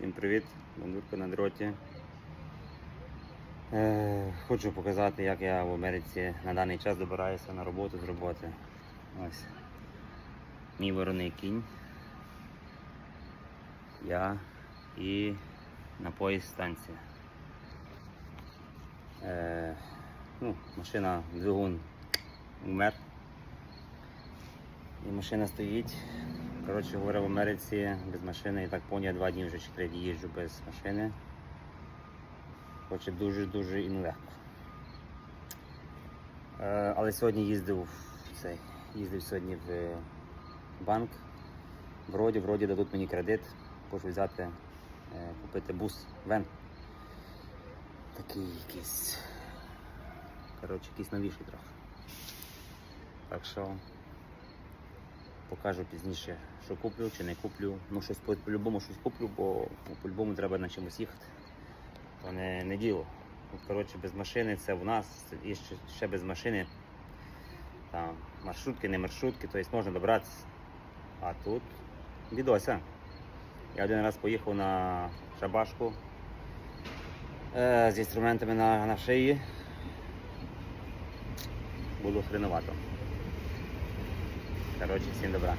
Всім привіт, Бандурка на дроті. Е, хочу показати, як я в Америці на даний час добираюся на роботу з роботи. Ось. Мій вороний кінь. Я і на поїзд станція. Е, ну, машина, двигун умер. І машина стоїть. Коротше говоря, в Америці без машини, я так поняв, два дні вже чи три їжджу без машини. Хоче дуже-дуже і нелегко. Е, але сьогодні їздив в цей, їздив сьогодні в банк. Вроді, вроді дадуть мені кредит. Хочу взяти, е, купити бус, вен. Такий якийсь. Коротше, якийсь новіший трохи. Так що покажу пізніше, що куплю чи не куплю. Ну, щось по- по-любому щось куплю, бо ну, по-любому треба на чимось їхати. То не, не діло. От, коротше, без машини це в нас, і ще, ще без машини. Там маршрутки, не маршрутки, тобто можна добратися. А тут бідося. Я один раз поїхав на шабашку е, з інструментами на, на шиї. Було хреновато. Короче, всем добра.